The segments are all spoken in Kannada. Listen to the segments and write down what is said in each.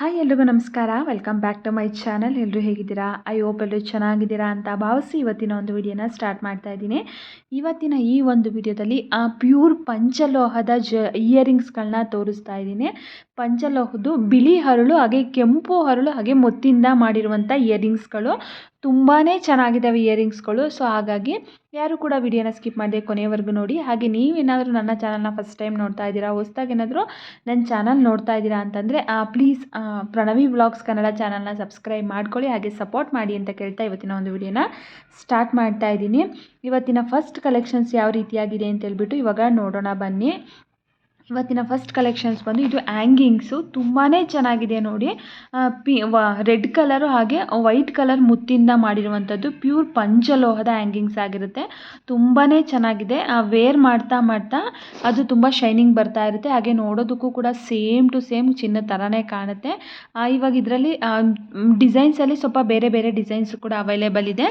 ಹಾಯ್ ಎಲ್ರಿಗೂ ನಮಸ್ಕಾರ. Welcome back to my channel ಎಲ್ಲರೂ ಹೇಗಿದ್ದೀರಾ? ಐ ಹೋಪ್ ಎಲ್ಲರೂ ಚೆನ್ನಾಗಿದ್ದೀರಾ ಅಂತ ಭಾವಿಸಿ ಇವತ್ತಿನ ಒಂದು ವಿಡಿಯೋನ ಸ್ಟಾರ್ಟ್ ಮಾಡ್ತಾ ಇದ್ದೀನಿ. ಇವತ್ತಿನ ಈ ಒಂದು ವಿಡಿಯೋದಲ್ಲಿ ಪ್ಯೂರ್ ಪಂಚಲೋಹದ ಜ ಇಯರಿಂಗ್ಸ್ಗಳನ್ನ ತೋರಿಸ್ತಾ ಇದ್ದೀನಿ. ಪಂಚಲೋಹದ್ದು ಬಿಳಿ ಹರಳು, ಹಾಗೆ ಕೆಂಪು ಹರಳು, ಹಾಗೆ ಮುತ್ತಿಂದ ಮಾಡಿರುವಂಥ ಇಯರಿಂಗ್ಸ್ಗಳು. ತುಂಬಾ ಚೆನ್ನಾಗಿದ್ದಾವೆ ಇಯರಿಂಗ್ಸ್ಗಳು. ಸೊ ಹಾಗಾಗಿ ಯಾರು ಕೂಡ ವಿಡಿಯೋನ ಸ್ಕಿಪ್ ಮಾಡದೆ ಕೊನೆಯವರೆಗೂ ನೋಡಿ. ಹಾಗೆ ನೀವೇನಾದರೂ ನನ್ನ ಚಾನಲ್ನ ಫಸ್ಟ್ ಟೈಮ್ ನೋಡ್ತಾ ಇದ್ದೀರಾ, ಹೊಸ್ದಾಗಿ ಏನಾದರೂ ನನ್ನ ಚಾನಲ್ ನೋಡ್ತಾ ಇದ್ದೀರಾ ಅಂತಂದರೆ ಪ್ಲೀಸ್ ಪ್ರಣವಿ ವ್ಲಾಗ್ಸ್ ಕನ್ನಡ ಚಾನಲ್ನ ಸಬ್ಸ್ಕ್ರೈಬ್ ಮಾಡ್ಕೊಳ್ಳಿ, ಹಾಗೆ ಸಪೋರ್ಟ್ ಮಾಡಿ ಅಂತ ಕೇಳ್ತಾ ಇವತ್ತಿನ ಒಂದು ವಿಡಿಯೋನ ಸ್ಟಾರ್ಟ್ ಮಾಡ್ತಾ ಇದ್ದೀನಿ. ಇವತ್ತಿನ ಫಸ್ಟ್ ಕಲೆಕ್ಷನ್ಸ್ ಯಾವ ರೀತಿಯಾಗಿದೆ ಅಂತ ಹೇಳ್ಬಿಟ್ಟು ಇವಾಗ ನೋಡೋಣ ಬನ್ನಿ. ಇವತ್ತಿನ ಫಸ್ಟ್ ಕಲೆಕ್ಷನ್ಸ್ ಬಂದು ಇದು ಆ್ಯಂಗಿಂಗ್ಸು ತುಂಬಾ ಚೆನ್ನಾಗಿದೆ ನೋಡಿ. ಪಿ ರೆಡ್ ಕಲರು ಹಾಗೆ ವೈಟ್ ಕಲರ್ ಮುತ್ತಿಂದ ಮಾಡಿರುವಂಥದ್ದು ಪ್ಯೂರ್ ಪಂಚಲೋಹದ ಆ್ಯಂಗಿಂಗ್ಸ್ ಆಗಿರುತ್ತೆ. ತುಂಬಾ ಚೆನ್ನಾಗಿದೆ. ವೇರ್ ಮಾಡ್ತಾ ಮಾಡ್ತಾ ಅದು ತುಂಬ ಶೈನಿಂಗ್ ಬರ್ತಾ ಇರುತ್ತೆ. ಹಾಗೆ ನೋಡೋದಕ್ಕೂ ಕೂಡ ಸೇಮ್ ಟು ಸೇಮ್ ಚಿನ್ನ ಥರನೇ ಕಾಣುತ್ತೆ. ಇವಾಗ ಇದರಲ್ಲಿ ಡಿಸೈನ್ಸಲ್ಲಿ ಸ್ವಲ್ಪ ಬೇರೆ ಬೇರೆ ಡಿಸೈನ್ಸ್ ಕೂಡ ಅವೈಲೇಬಲ್ ಇದೆ.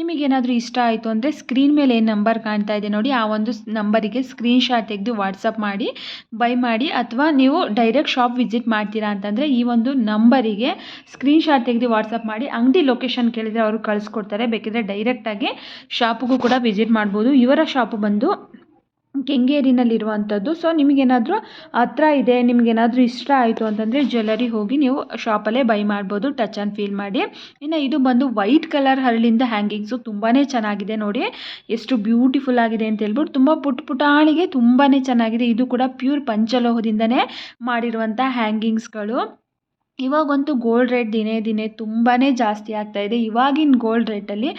ನಿಮಗೇನಾದರೂ ಇಷ್ಟ ಆಯಿತು ಅಂದರೆ ಸ್ಕ್ರೀನ್ ಮೇಲೆ ಏನು ನಂಬರ್ ಕಾಣ್ತಾ ಇದೆ ನೋಡಿ, ಆ ಒಂದು ನಂಬರಿಗೆ ಸ್ಕ್ರೀನ್ ಶಾಟ್ ತೆಗೆದು ವಾಟ್ಸಪ್ ಮಾಡಿ. ಬೈ ಮಾಡಿ ಅಥವಾ ನೀವು ಡೈರೆಕ್ಟ್ ಶಾಪ್ ವಿಸಿಟ್ ಮಾಡ್ತೀರಾ ಅಂತಂದರೆ ಈ ಒಂದು ನಂಬರಿಗೆ ಸ್ಕ್ರೀನ್ಶಾಟ್ ತೆಗೆದು ವಾಟ್ಸಪ್ ಮಾಡಿ ಅಂಗಡಿ ಲೊಕೇಶನ್ ಕೇಳಿದರೆ ಅವರು ಕಳಿಸ್ಕೊಡ್ತಾರೆ. ಬೇಕಿದ್ರೆ ಡೈರೆಕ್ಟಾಗಿ ಶಾಪಿಗೂ ಕೂಡ ವಿಸಿಟ್ ಮಾಡ್ಬೋದು. ಇವರ ಶಾಪು ಬಂದು ಕೆಂಗೇರಿನಲ್ಲಿರುವಂಥದ್ದು. ಸೊ ನಿಮಗೇನಾದರೂ ಹತ್ರ ಇದೆ, ನಿಮಗೇನಾದರೂ ಇಷ್ಟ ಆಯಿತು ಅಂತಂದರೆ ಜ್ಯುವೆಲರಿ ಹೋಗಿ ನೀವು ಶಾಪಲ್ಲೇ ಬೈ ಮಾಡ್ಬೋದು, ಟಚ್ ಆ್ಯಂಡ್ ಫೀಲ್ ಮಾಡಿ. ಇನ್ನು ಇದು ಬಂದು ವೈಟ್ ಕಲರ್ ಹರಳಿಂದ ಹ್ಯಾಂಗಿಂಗ್ಸು ತುಂಬಾ ಚೆನ್ನಾಗಿದೆ ನೋಡಿ. ಎಷ್ಟು ಬ್ಯೂಟಿಫುಲ್ ಆಗಿದೆ ಅಂತ ಹೇಳ್ಬಿಟ್ಟು ತುಂಬ ಪುಟ್ ಪುಟಾಣಿಗೆ ತುಂಬಾ ಚೆನ್ನಾಗಿದೆ. ಇದು ಕೂಡ ಪ್ಯೂರ್ ಪಂಚಲೋಹದಿಂದನೇ ಮಾಡಿರುವಂಥ ಹ್ಯಾಂಗಿಂಗ್ಸ್ಗಳು. ಇವಾಗಂತೂ ಗೋಲ್ಡ್ ರೇಟ್ ದಿನೇ ದಿನೇ ತುಂಬಾ ಜಾಸ್ತಿ ಆಗ್ತಾ ಇದೆ. ಇವಾಗಿನ ಗೋಲ್ಡ್ ರೇಟಲ್ಲಿ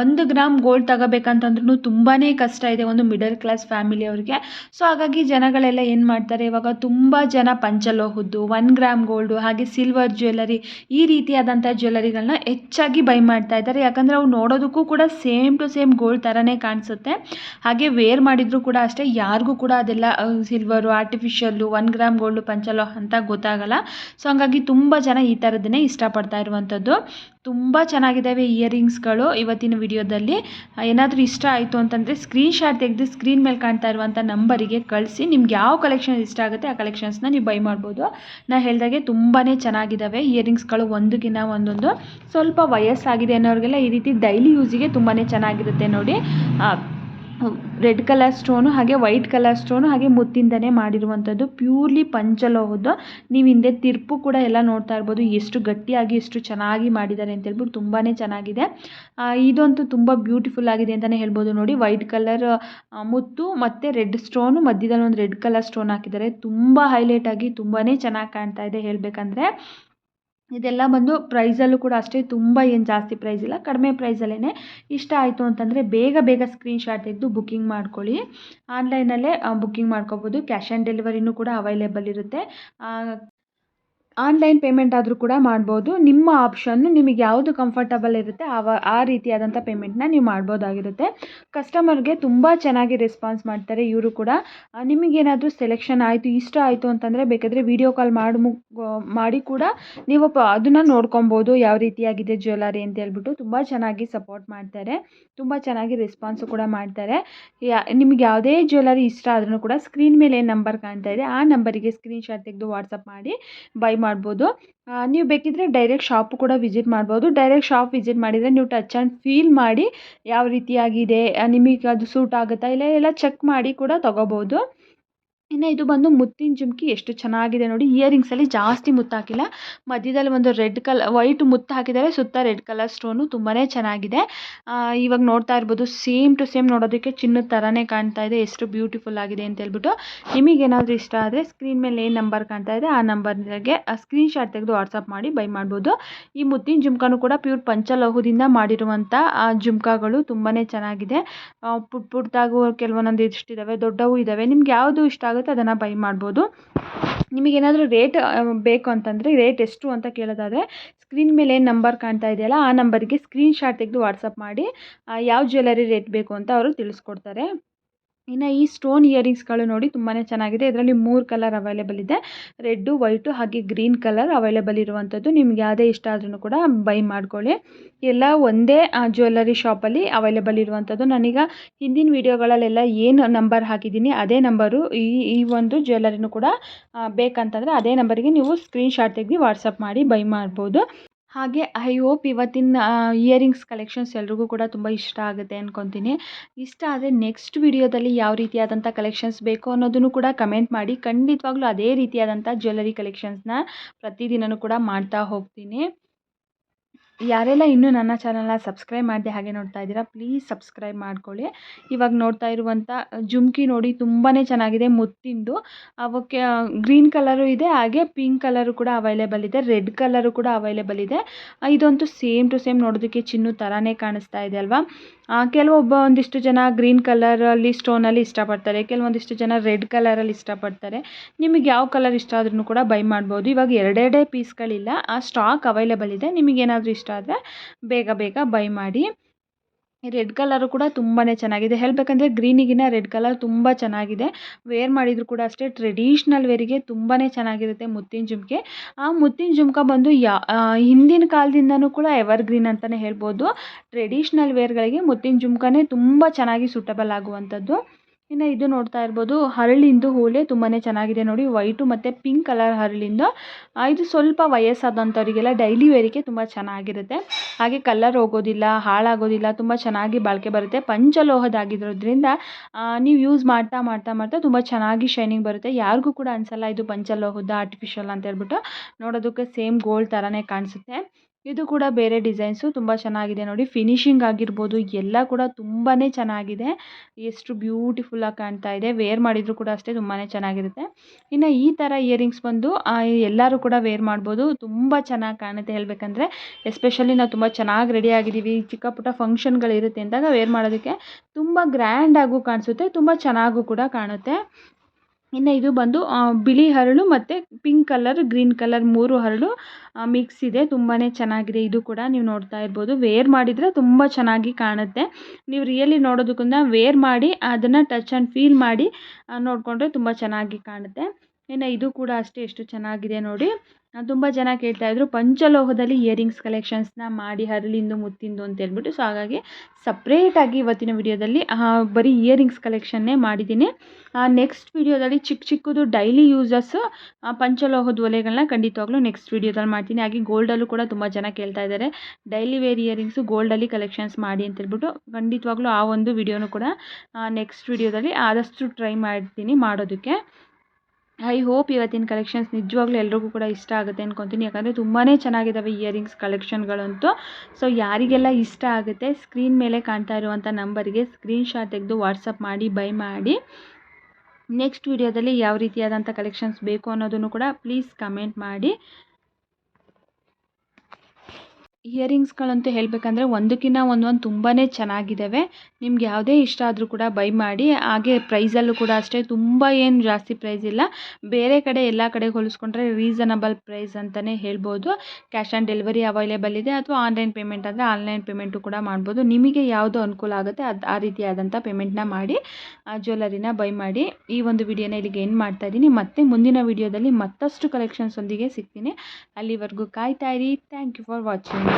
ಒಂದು ಗ್ರಾಮ್ ಗೋಲ್ಡ್ ತಗೋಬೇಕಂತಂದ್ರೂ ತುಂಬಾ ಕಷ್ಟ ಇದೆ ಒಂದು ಮಿಡಲ್ ಕ್ಲಾಸ್ ಫ್ಯಾಮಿಲಿ ಫ್ಯಾಮಿಲಿಯವ್ರಿಗೆ ಸೊ ಹಾಗಾಗಿ ಜನಗಳೆಲ್ಲ ಏನು ಮಾಡ್ತಾರೆ? ಇವಾಗ ತುಂಬ ಜನ ಪಂಚಲೋಹದ್ದು ಒನ್ ಗ್ರಾಮ್ ಗೋಲ್ಡು ಹಾಗೆ ಸಿಲ್ವರ್ ಜ್ಯುವೆಲರಿ ಈ ರೀತಿಯಾದಂಥ ಜ್ಯುವೆಲರಿಗಳನ್ನ ಹೆಚ್ಚಾಗಿ ಬೈ ಮಾಡ್ತಾ ಇದ್ದಾರೆ. ಯಾಕಂದರೆ ಅವು ನೋಡೋದಕ್ಕೂ ಕೂಡ ಸೇಮ್ ಟು ಸೇಮ್ ಗೋಲ್ಡ್ ಥರನೇ ಕಾಣಿಸುತ್ತೆ. ಹಾಗೆ ವೇರ್ ಮಾಡಿದರೂ ಕೂಡ ಅಷ್ಟೇ, ಯಾರಿಗೂ ಕೂಡ ಅದೆಲ್ಲ silver artificial one gram gold ಪಂಚಲೋಹ ಅಂತ ಗೊತ್ತಾಗಲ್ಲ. ಸೊ ಹಾಗಾಗಿ ತುಂಬ ಜನ ಈ ಥರದ್ದನ್ನೇ ಇಷ್ಟಪಡ್ತಾ ಇರುವಂಥದ್ದು. ತುಂಬ ಚೆನ್ನಾಗಿದ್ದಾವೆ ಇಯರಿಂಗ್ಸ್ಗಳು ಇವತ್ತಿನ ವಿಡಿಯೋದಲ್ಲಿ. ಏನಾದರೂ ಇಷ್ಟ ಆಯಿತು ಅಂತಂದರೆ ಸ್ಕ್ರೀನ್ ಶಾಟ್ ತೆಗೆದು ಸ್ಕ್ರೀನ್ ಮೇಲೆ ಕಾಣ್ತಾ ಇರುವಂಥ ನಂಬರಿಗೆ ಕಳಿಸಿ. ನಿಮ್ಗೆ ಯಾವ ಕಲೆಕ್ಷನ್ ಇಷ್ಟ ಆಗುತ್ತೆ ಆ ಕಲೆಕ್ಷನ್ಸ್ನ ನೀವು ಬೈ ಮಾಡ್ಬೋದು. ನಾನು ಹೇಳಿದಾಗೆ ತುಂಬಾ ಚೆನ್ನಾಗಿದ್ದಾವೆ ಇಯರಿಂಗ್ಸ್ಗಳು ಒಂದಕ್ಕಿಂತ ಒಂದೊಂದು. ಸ್ವಲ್ಪ ವಯಸ್ಸಾಗಿದೆ ಅನ್ನೋರಿಗೆಲ್ಲ ಈ ರೀತಿ ಡೈಲಿ ಯೂಸಿಗೆ ತುಂಬಾ ಚೆನ್ನಾಗಿರುತ್ತೆ ನೋಡಿ. ರೆಡ್ ಕಲರ್ ಸ್ಟೋನು ಹಾಗೆ ವೈಟ್ ಕಲರ್ ಸ್ಟೋನು ಹಾಗೆ ಮುತ್ತಿಂದನೇ ಮಾಡಿರುವಂಥದ್ದು. ಪ್ಯೂರ್ಲಿ ಪಂಚಲೋಹದ್ದು ನೀವು ಹಿಂದೆ ತಿರುಪು ಕೂಡ ಎಲ್ಲ ನೋಡ್ತಾ ಇರ್ಬೋದು. ಎಷ್ಟು ಗಟ್ಟಿಯಾಗಿ, ಎಷ್ಟು ಚೆನ್ನಾಗಿ ಮಾಡಿದ್ದಾರೆ ಅಂತ ಹೇಳ್ಬಿಟ್ಟು ತುಂಬಾ ಚೆನ್ನಾಗಿದೆ. ಇದಂತೂ ತುಂಬ ಬ್ಯೂಟಿಫುಲ್ ಆಗಿದೆ ಅಂತಲೇ ಹೇಳ್ಬೋದು ನೋಡಿ. ವೈಟ್ ಕಲರ್ ಮುತ್ತು ಮತ್ತು ರೆಡ್ ಸ್ಟೋನು. ಮಧ್ಯದಲ್ಲಿ ಒಂದು ರೆಡ್ ಕಲರ್ ಸ್ಟೋನ್ ಹಾಕಿದ್ದಾರೆ. ತುಂಬ ಹೈಲೈಟ್ ಆಗಿ ತುಂಬಾ ಚೆನ್ನಾಗಿ ಕಾಣ್ತಾ ಇದೆ ಹೇಳಬೇಕಂದ್ರೆ. ಇದೆಲ್ಲ ಬಂದು ಪ್ರೈಸಲ್ಲೂ ಕೂಡ ಅಷ್ಟೇ, ತುಂಬ ಏನು ಜಾಸ್ತಿ ಪ್ರೈಸ್ ಇಲ್ಲ, ಕಡಿಮೆ ಪ್ರೈಸಲ್ಲೇ ಇಷ್ಟ ಆಯಿತು ಅಂತಂದರೆ ಬೇಗ ಬೇಗ ಸ್ಕ್ರೀನ್ ಶಾಟ್ ತೆಗೆದು ಬುಕ್ಕಿಂಗ್ ಮಾಡ್ಕೊಳ್ಳಿ. ಆನ್ಲೈನಲ್ಲೇ ಬುಕ್ಕಿಂಗ್ ಮಾಡ್ಕೋಬೋದು. ಕ್ಯಾಶ್ ಆನ್ ಡೆಲಿವರಿನೂ ಕೂಡ ಅವೈಲೇಬಲ್ ಇರುತ್ತೆ. ಆನ್ಲೈನ್ ಪೇಮೆಂಟ್ ಆದರೂ ಕೂಡ ಮಾಡ್ಬೋದು. ನಿಮ್ಮ ಆಪ್ಷನ್ನು ನಿಮಗೆ ಯಾವುದು ಕಂಫರ್ಟಬಲ್ ಇರುತ್ತೆ ಆವ ಆ ರೀತಿಯಾದಂಥ ಪೇಮೆಂಟ್ನ ನೀವು ಮಾಡ್ಬೋದಾಗಿರುತ್ತೆ. ಕಸ್ಟಮರ್ಗೆ ತುಂಬ ಚೆನ್ನಾಗಿ ರೆಸ್ಪಾನ್ಸ್ ಮಾಡ್ತಾರೆ ಇವರು ಕೂಡ. ನಿಮಗೇನಾದರೂ ಸೆಲೆಕ್ಷನ್ ಆಯಿತು, ಇಷ್ಟ ಆಯಿತು ಅಂತಂದರೆ ಬೇಕಾದರೆ ವಿಡಿಯೋ ಕಾಲ್ ಮಾಡಿ ಮಾಡಿ ಕೂಡ ನೀವು ಪ, ಅದನ್ನು ನೋಡ್ಕೊಬೋದು, ಯಾವ ರೀತಿಯಾಗಿದೆ ಜ್ಯುವೆಲರಿ ಅಂತ ಹೇಳ್ಬಿಟ್ಟು ತುಂಬ ಚೆನ್ನಾಗಿ ಸಪೋರ್ಟ್ ಮಾಡ್ತಾರೆ. ತುಂಬ ಚೆನ್ನಾಗಿ ರೆಸ್ಪಾನ್ಸು ಕೂಡ ಮಾಡ್ತಾರೆ. ಯಾ, ನಿಮಗೆ ಯಾವುದೇ ಜ್ಯುವೆಲರಿ ಇಷ್ಟ ಆದ್ರೂ ಕೂಡ ಸ್ಕ್ರೀನ್ ಮೇಲೆ ಏನು ನಂಬರ್ ಕಾಣ್ತಾ ಇದೆ, ಆ ನಂಬರಿಗೆ ಸ್ಕ್ರೀನ್ ಶಾಟ್ ತೆಗೆದು ವಾಟ್ಸಪ್ ಮಾಡಿ ಬೈ ಮಾಡ್ಬೋದು. ನೀವು ಬೇಕಿದ್ದರೆ ಡೈರೆಕ್ಟ್ ಶಾಪು ಕೂಡ ವಿಸಿಟ್ ಮಾಡ್ಬೋದು. ಡೈರೆಕ್ಟ್ ಶಾಪ್ ವಿಸಿಟ್ ಮಾಡಿದರೆ ನೀವು ಟಚ್ ಆ್ಯಂಡ್ ಫೀಲ್ ಮಾಡಿ ಯಾವ ರೀತಿಯಾಗಿದೆ ನಿಮಗೆ ಅದು ಸೂಟ್ ಆಗುತ್ತಾ ಇಲ್ಲ ಎಲ್ಲ ಚೆಕ್ ಮಾಡಿ ಕೂಡ ತೊಗೋಬೋದು. ಇನ್ನು ಇದು ಬಂದು ಮುತ್ತಿನ ಜುಮ್ಕಿ ಎಷ್ಟು ಚೆನ್ನಾಗಿದೆ ನೋಡಿ. ಇಯರಿಂಗ್ಸಲ್ಲಿ ಜಾಸ್ತಿ ಮುತ್ತು ಹಾಕಿಲ್ಲ. ಮಧ್ಯದಲ್ಲಿ ಒಂದು ರೆಡ್ ಕಲರ್ ವೈಟ್ ಮುತ್ತು ಹಾಕಿದ್ದಾರೆ. ಸುತ್ತ ರೆಡ್ ಕಲರ್ ಸ್ಟೋನು ತುಂಬಾ ಚೆನ್ನಾಗಿದೆ. ಇವಾಗ ನೋಡ್ತಾ ಇರ್ಬೋದು ಸೇಮ್ ಟು ಸೇಮ್ ನೋಡೋದಕ್ಕೆ ಚಿನ್ನದ ಥರನೇ ಕಾಣ್ತಾ ಇದೆ. ಎಷ್ಟು ಬ್ಯೂಟಿಫುಲ್ ಆಗಿದೆ ಅಂತ ಹೇಳ್ಬಿಟ್ಟು. ನಿಮಗೇನಾದರೂ ಇಷ್ಟ ಆದರೆ ಸ್ಕ್ರೀನ್ ಮೇಲೆ ಏನು ನಂಬರ್ ಕಾಣ್ತಾ ಇದೆ, ಆ ನಂಬರ್ಗೆ ಸ್ಕ್ರೀನ್ ಶಾಟ್ ತೆಗೆದು ವಾಟ್ಸಪ್ ಮಾಡಿ ಬೈ ಮಾಡ್ಬೋದು. ಈ ಮುತ್ತಿನ ಜುಮ್ಕಾನು ಕೂಡ ಪ್ಯೂರ್ ಪಂಚಲೋಹದಿಂದ ಮಾಡಿರುವಂಥ ಜುಮ್ಕಾಗಳು ತುಂಬಾ ಚೆನ್ನಾಗಿದೆ. ಪುಟ್ ಪುಟ್ಟಾಗೂ ಕೆಲವೊಂದೊಂದು ಇಷ್ಟಿದ್ದಾವೆ ದೊಡ್ಡವು ಇದ್ದಾವೆ ನಿಮ್ಗೆ ಯಾವುದು ಇಷ್ಟ ಆಗುತ್ತೆ ಅದನ್ನು ಬೈ ಮಾಡ್ಬೋದು. ನಿಮಗೇನಾದರೂ ರೇಟ್ ಬೇಕು ಅಂತಂದರೆ ರೇಟ್ ಎಷ್ಟು ಅಂತ ಕೇಳೋದಾದರೆ ಸ್ಕ್ರೀನ್ ಮೇಲೆ ಏನು ನಂಬರ್ ಕಾಣ್ತಾ ಇದೆಯಲ್ಲ ಆ ನಂಬರಿಗೆ ಸ್ಕ್ರೀನ್ ಶಾಟ್ ತೆಗೆದು ವಾಟ್ಸಪ್ ಮಾಡಿ ಯಾವ ಜ್ಯುವೆಲರಿ ರೇಟ್ ಬೇಕು ಅಂತ ಅವರು ತಿಳಿಸ್ಕೊಡ್ತಾರೆ. ಇನ್ನು ಈ ಸ್ಟೋನ್ ಇಯರಿಂಗ್ಸ್ಗಳು ನೋಡಿ ತುಂಬಾ ಚೆನ್ನಾಗಿದೆ. ಇದರಲ್ಲಿ ಮೂರು ಕಲರ್ ಅವೈಲೇಬಲ್ ಇದೆ. ರೆಡ್ಡು ವೈಟು ಹಾಗೆ ಗ್ರೀನ್ ಕಲರ್ ಅವೈಲೇಬಲ್ ಇರುವಂಥದ್ದು. ನಿಮ್ಗೆ ಯಾವುದೇ ಇಷ್ಟ ಆದ್ರೂ ಕೂಡ ಬೈ ಮಾಡ್ಕೊಳ್ಳಿ. ಎಲ್ಲ ಒಂದೇ ಜ್ಯುವೆಲ್ಲರಿ ಶಾಪಲ್ಲಿ ಅವೈಲೇಬಲ್ ಇರುವಂಥದ್ದು. ನಾನೀಗ ಹಿಂದಿನ ವೀಡಿಯೋಗಳಲ್ಲೆಲ್ಲ ಏನು ನಂಬರ್ ಹಾಕಿದ್ದೀನಿ ಅದೇ ನಂಬರು ಈ ಈ ಒಂದು ಜ್ಯುವೆಲ್ಲರಿನೂ ಕೂಡ ಬೇಕಂತಂದರೆ ಅದೇ ನಂಬರಿಗೆ ನೀವು ಸ್ಕ್ರೀನ್ಶಾಟ್ ತೆಗೆದು ವಾಟ್ಸಪ್ ಮಾಡಿ ಬೈ ಮಾಡ್ಬೋದು. ಹಾಗೆ ಐ ಹೋಪ್ ಇವತ್ತಿನ ಇಯರಿಂಗ್ಸ್ ಕಲೆಕ್ಷನ್ಸ್ ಎಲ್ರಿಗೂ ಕೂಡ ತುಂಬ ಇಷ್ಟ ಆಗುತ್ತೆ ಅಂದ್ಕೊತೀನಿ ಇಷ್ಟ ಆದರೆ ನೆಕ್ಸ್ಟ್ ವಿಡಿಯೋದಲ್ಲಿ ಯಾವ ರೀತಿಯಾದಂಥ ಕಲೆಕ್ಷನ್ಸ್ ಬೇಕು ಅನ್ನೋದನ್ನು ಕೂಡ ಕಮೆಂಟ್ ಮಾಡಿ. ಖಂಡಿತವಾಗ್ಲೂ ಅದೇ ರೀತಿಯಾದಂಥ ಜ್ಯುವೆಲ್ಲರಿ ಕಲೆಕ್ಷನ್ಸ್ನ ಪ್ರತಿದಿನವೂ ಕೂಡ ಮಾಡ್ತಾ ಹೋಗ್ತೀನಿ. ಯಾರೆಲ್ಲ ಇನ್ನೂ ನನ್ನ ಚಾನಲ್ನ ಸಬ್ಸ್ಕ್ರೈಬ್ ಮಾಡದೆ ಹಾಗೆ ನೋಡ್ತಾ ಇದ್ದೀರಾ, ಪ್ಲೀಸ್ ಸಬ್ಸ್ಕ್ರೈಬ್ ಮಾಡ್ಕೊಳ್ಳಿ. ಇವಾಗ ನೋಡ್ತಾ ಇರುವಂಥ ಜುಮ್ಕಿ ನೋಡಿ ತುಂಬಾ ಚೆನ್ನಾಗಿದೆ ಮುತ್ತಿಂದು. ಅವಕ್ಕೆ ಗ್ರೀನ್ ಕಲರು ಇದೆ, ಹಾಗೆ ಪಿಂಕ್ ಕಲರು ಕೂಡ ಅವೈಲೇಬಲ್ ಇದೆ, ರೆಡ್ ಕಲರು ಕೂಡ ಅವೈಲೇಬಲ್ ಇದೆ. ಇದಂತೂ ಸೇಮ್ ಟು ಸೇಮ್ ನೋಡೋದಕ್ಕೆ ಚಿನ್ನು ಥರನೇ ಕಾಣಿಸ್ತಾ ಇದೆ ಅಲ್ವಾ? ಕೆಲವೊಬ್ಬ ಒಂದಿಷ್ಟು ಜನ ಗ್ರೀನ್ ಕಲರಲ್ಲಿ ಸ್ಟೋನಲ್ಲಿ ಇಷ್ಟಪಡ್ತಾರೆ, ಕೆಲವೊಂದಿಷ್ಟು ಜನ ರೆಡ್ ಕಲರಲ್ಲಿ ಇಷ್ಟಪಡ್ತಾರೆ. ನಿಮಗೆ ಯಾವ ಕಲರ್ ಇಷ್ಟ ಆದ್ರೂ ಕೂಡ ಬೈ ಮಾಡ್ಬೋದು. ಇವಾಗ ಎರಡೆರಡೇ ಪೀಸ್ಗಳಿಲ್ಲ ಆ ಸ್ಟಾಕ್ ಅವೈಲೇಬಲ್ ಇದೆ. ನಿಮಗೇನಾದ್ರೂ ಇಷ್ಟ ಆದರೆ ಬೇಗ ಬೇಗ ಬೈ ಮಾಡಿ. ರೆಡ್ ಕಲರು ಕೂಡ ತುಂಬಾ ಚೆನ್ನಾಗಿದೆ. ಹೇಳಬೇಕಂದ್ರೆ ಗ್ರೀನಿಗಿನ್ನ ರೆಡ್ ಕಲರ್ ತುಂಬ ಚೆನ್ನಾಗಿದೆ. ವೇರ್ ಮಾಡಿದರೂ ಕೂಡ ಅಷ್ಟೇ ಟ್ರೆಡಿಷ್ನಲ್ ವೇರಿಗೆ ತುಂಬಾ ಚೆನ್ನಾಗಿರುತ್ತೆ ಮುತ್ತಿನ ಜುಮ್ಕೆ. ಆ ಮುತ್ತಿನ ಜುಮ್ಕ ಬಂದು ಯಾ ಹಿಂದಿನ ಕಾಲದಿಂದನೂ ಕೂಡ ಎವರ್ ಗ್ರೀನ್ ಅಂತಲೇ ಹೇಳ್ಬೋದು ಟ್ರೆಡಿಷ್ನಲ್ ವೇರ್ಗಳಿಗೆ ಮುತ್ತಿನ ಜುಮ್ಕನೇ ತುಂಬ ಚೆನ್ನಾಗಿ ಸೂಟಬಲ್ ಆಗುವಂಥದ್ದು. ಇನ್ನು ಇದು ನೋಡ್ತಾ ಇರ್ಬೋದು, ಹರಳಿಂದು ಹೂಲೆ ತುಂಬಾ ಚೆನ್ನಾಗಿದೆ ನೋಡಿ. ವೈಟು ಮತ್ತು ಪಿಂಕ್ ಕಲರ್ ಹರಳಿಂದು. ಇದು ಸ್ವಲ್ಪ ವಯಸ್ಸಾದಂಥವರಿಗೆಲ್ಲ ಡೈಲಿ ವೇರಿಗೆ ತುಂಬ ಚೆನ್ನಾಗಿರುತ್ತೆ. ಹಾಗೆ ಕಲರ್ ಹೋಗೋದಿಲ್ಲ, ಹಾಳಾಗೋದಿಲ್ಲ, ತುಂಬ ಚೆನ್ನಾಗಿ ಬಾಳಿಕೆ ಬರುತ್ತೆ. ಪಂಚಲೋಹದಾಗಿರೋದ್ರಿಂದ ನೀವು ಯೂಸ್ ಮಾಡ್ತಾ ಮಾಡ್ತಾ ಮಾಡ್ತಾ ತುಂಬ ಚೆನ್ನಾಗಿ ಶೈನಿಂಗ್ ಬರುತ್ತೆ. ಯಾರಿಗೂ ಕೂಡ ಅನಿಸಲ್ಲ ಇದು ಪಂಚಲೋಹದ ಆರ್ಟಿಫಿಷಿಯಲ್ ಅಂತ ಹೇಳ್ಬಿಟ್ಟು. ನೋಡೋದಕ್ಕೆ ಸೇಮ್ ಗೋಲ್ಡ್ ಥರನೇ ಕಾಣಿಸುತ್ತೆ. ಇದು ಕೂಡ ಬೇರೆ ಡಿಸೈನ್ಸು ತುಂಬ ಚೆನ್ನಾಗಿದೆ ನೋಡಿ. ಫಿನಿಶಿಂಗ್ ಆಗಿರ್ಬೋದು, ಎಲ್ಲ ಕೂಡ ತುಂಬಾ ಚೆನ್ನಾಗಿದೆ. ಎಷ್ಟು ಬ್ಯೂಟಿಫುಲ್ಲಾಗಿ ಕಾಣ್ತಾ ಇದೆ. ವೇರ್ ಮಾಡಿದರೂ ಕೂಡ ಅಷ್ಟೇ ತುಂಬಾ ಚೆನ್ನಾಗಿರುತ್ತೆ. ಇನ್ನು ಈ ಥರ ಇಯರಿಂಗ್ಸ್ ಬಂದು ಎಲ್ಲರೂ ಕೂಡ ವೇರ್ ಮಾಡ್ಬೋದು. ತುಂಬ ಚೆನ್ನಾಗಿ ಕಾಣುತ್ತೆ ಹೇಳಬೇಕಂದ್ರೆ. ಎಸ್ಪೆಷಲಿ ನಾವು ತುಂಬ ಚೆನ್ನಾಗಿ ರೆಡಿ ಆಗಿದ್ದೀವಿ. ಚಿಕ್ಕ ಪುಟ್ಟ ಫಂಕ್ಷನ್ಗಳಿರುತ್ತೆ ಅಂದಾಗ ವೇರ್ ಮಾಡೋದಕ್ಕೆ ತುಂಬ ಗ್ರ್ಯಾಂಡಾಗೂ ಕಾಣಿಸುತ್ತೆ, ತುಂಬ ಚೆನ್ನಾಗೂ ಕೂಡ ಕಾಣುತ್ತೆ. ಇನ್ನು ಇದು ಬಂದು ಬಿಳಿ ಹರಳು ಮತ್ತು ಪಿಂಕ್ ಕಲರ್ ಗ್ರೀನ್ ಕಲರ್ ಮೂರು ಹರಳು ಮಿಕ್ಸ್ ಇದೆ. ತುಂಬಾ ಚೆನ್ನಾಗಿದೆ. ಇದು ಕೂಡ ನೀವು ನೋಡ್ತಾ ಇರ್ಬೋದು. ವೇರ್ ಮಾಡಿದರೆ ತುಂಬ ಚೆನ್ನಾಗಿ ಕಾಣುತ್ತೆ. ನೀವು ರಿಯಲಿ ನೋಡೋದಕ್ಕಿಂತ ವೇರ್ ಮಾಡಿ, ಅದನ್ನು ಟಚ್ ಆ್ಯಂಡ್ ಫೀಲ್ ಮಾಡಿ ನೋಡಿಕೊಂಡ್ರೆ ತುಂಬ ಚೆನ್ನಾಗಿ ಕಾಣುತ್ತೆ. ಇನ್ನು ಇದು ಕೂಡ ಅಷ್ಟೇ, ಎಷ್ಟು ಚೆನ್ನಾಗಿದೆ ನೋಡಿ. ತುಂಬ ಜನ ಕೇಳ್ತಾ ಇದ್ರು, ಪಂಚಲೋಹದಲ್ಲಿ ಇಯರಿಂಗ್ಸ್ ಕಲೆಕ್ಷನ್ಸ್ನ ಮಾಡಿ ಹರಳಿಂದು ಮುತ್ತಿಂದು ಅಂತ ಹೇಳ್ಬಿಟ್ಟು ಸೊ ಹಾಗಾಗಿ ಸಪ್ರೇಟಾಗಿ ಇವತ್ತಿನ ವಿಡಿಯೋದಲ್ಲಿ ಬರೀ ಇಯರಿಂಗ್ಸ್ ಕಲೆಕ್ಷನ್ನೇ ಮಾಡಿದ್ದೀನಿ. ನೆಕ್ಸ್ಟ್ ವಿಡಿಯೋದಲ್ಲಿ ಚಿಕ್ಕ ಚಿಕ್ಕದು ಡೈಲಿ ಯೂಸಸ್ ಪಂಚಲೋಹದ ಒಲೆಗಳನ್ನ ಖಂಡಿತವಾಗ್ಲೂ ನೆಕ್ಸ್ಟ್ ವಿಡಿಯೋದಲ್ಲಿ ಮಾಡ್ತೀನಿ. ಹಾಗೆ ಗೋಲ್ಡಲ್ಲೂ ಕೂಡ ತುಂಬ ಜನ ಕೇಳ್ತಾ ಇದ್ದಾರೆ. ಡೈಲಿ ವೇರ್ ಇಯರಿಂಗ್ಸು ಗೋಲ್ಡಲ್ಲಿ ಕಲೆಕ್ಷನ್ಸ್ ಮಾಡಿ ಅಂತ ಹೇಳ್ಬಿಟ್ಟು, ಖಂಡಿತವಾಗ್ಲೂ ಆ ಒಂದು ವಿಡಿಯೋನು ಕೂಡ ನೆಕ್ಸ್ಟ್ ವಿಡಿಯೋದಲ್ಲಿ ಆದಷ್ಟು ಟ್ರೈ ಮಾಡ್ತೀನಿ ಮಾಡೋದಕ್ಕೆ. ಐ ಹೋಪ್ ಇವತ್ತಿನ ಕಲೆಕ್ಷನ್ಸ್ ನಿಜವಾಗ್ಲೂ ಎಲ್ರಿಗೂ ಕೂಡ ಇಷ್ಟ ಆಗುತ್ತೆ ಅನ್ಕೊತೀನಿ. ಯಾಕಂದರೆ ತುಂಬಾ ಚೆನ್ನಾಗಿದ್ದಾವೆ ಇಯರಿಂಗ್ಸ್ ಕಲೆಕ್ಷನ್ಗಳಂತೂ ಸೊ ಯಾರಿಗೆಲ್ಲ ಇಷ್ಟ ಆಗುತ್ತೆ ಸ್ಕ್ರೀನ್ ಮೇಲೆ ಕಾಣ್ತಾ ಇರುವಂಥ ನಂಬರಿಗೆ ಸ್ಕ್ರೀನ್ಶಾಟ್ ತೆಗೆದು ವಾಟ್ಸಪ್ ಮಾಡಿ ಬೈ ಮಾಡಿ. ನೆಕ್ಸ್ಟ್ ವಿಡಿಯೋದಲ್ಲಿ ಯಾವ ರೀತಿಯಾದಂಥ ಕಲೆಕ್ಷನ್ಸ್ ಬೇಕು ಅನ್ನೋದನ್ನು ಕೂಡ ಪ್ಲೀಸ್ ಕಮೆಂಟ್ ಮಾಡಿ. ಇಯರಿಂಗ್ಸ್ಗಳಂತೂ ಹೇಳಬೇಕಂದ್ರೆ ಒಂದಕ್ಕಿಂತ ಒಂದೊಂದು ತುಂಬಾ ಚೆನ್ನಾಗಿದ್ದಾವೆ ನಿಮ್ಗೆ ಯಾವುದೇ ಇಷ್ಟ ಆದರೂ ಕೂಡ ಬೈ ಮಾಡಿ. ಹಾಗೆ ಪ್ರೈಸಲ್ಲೂ ಕೂಡ ಅಷ್ಟೇ, ತುಂಬ ಏನು ಜಾಸ್ತಿ ಪ್ರೈಸ್ ಇಲ್ಲ. ಬೇರೆ ಕಡೆ ಎಲ್ಲ ಕಡೆ ಹೋಲಿಸ್ಕೊಂಡ್ರೆ ರೀಸನಬಲ್ ಪ್ರೈಸ್ ಅಂತಲೇ ಹೇಳ್ಬೋದು. ಕ್ಯಾಶ್ ಆನ್ ಡೆಲಿವರಿ ಅವೈಲೇಬಲ್ ಇದೆ. ಅಥವಾ ಆನ್ಲೈನ್ ಪೇಮೆಂಟ್ ಅಂದರೆ ಆನ್ಲೈನ್ ಪೇಮೆಂಟು ಕೂಡ ಮಾಡ್ಬೋದು. ನಿಮಗೆ ಯಾವುದು ಅನುಕೂಲ ಆಗುತ್ತೆ ಅದು ಆ ರೀತಿಯಾದಂಥ ಪೇಮೆಂಟ್ನ ಮಾಡಿ, ಆ ಜ್ಯುವೆಲರಿನ ಬೈ ಮಾಡಿ. ಈ ಒಂದು ವಿಡಿಯೋನ ಇಲ್ಲಿಗೆ ಏನು ಮಾಡ್ತಾ ಇದ್ದೀನಿ. ಮತ್ತೆ ಮುಂದಿನ ವಿಡಿಯೋದಲ್ಲಿ ಮತ್ತಷ್ಟು ಕಲೆಕ್ಷನ್ಸ್ ಒಂದಿಗೆ ಸಿಗ್ತೀನಿ. ಅಲ್ಲಿವರೆಗೂ ಕಾಯ್ತಾ ಇರಿ. Thank you for watching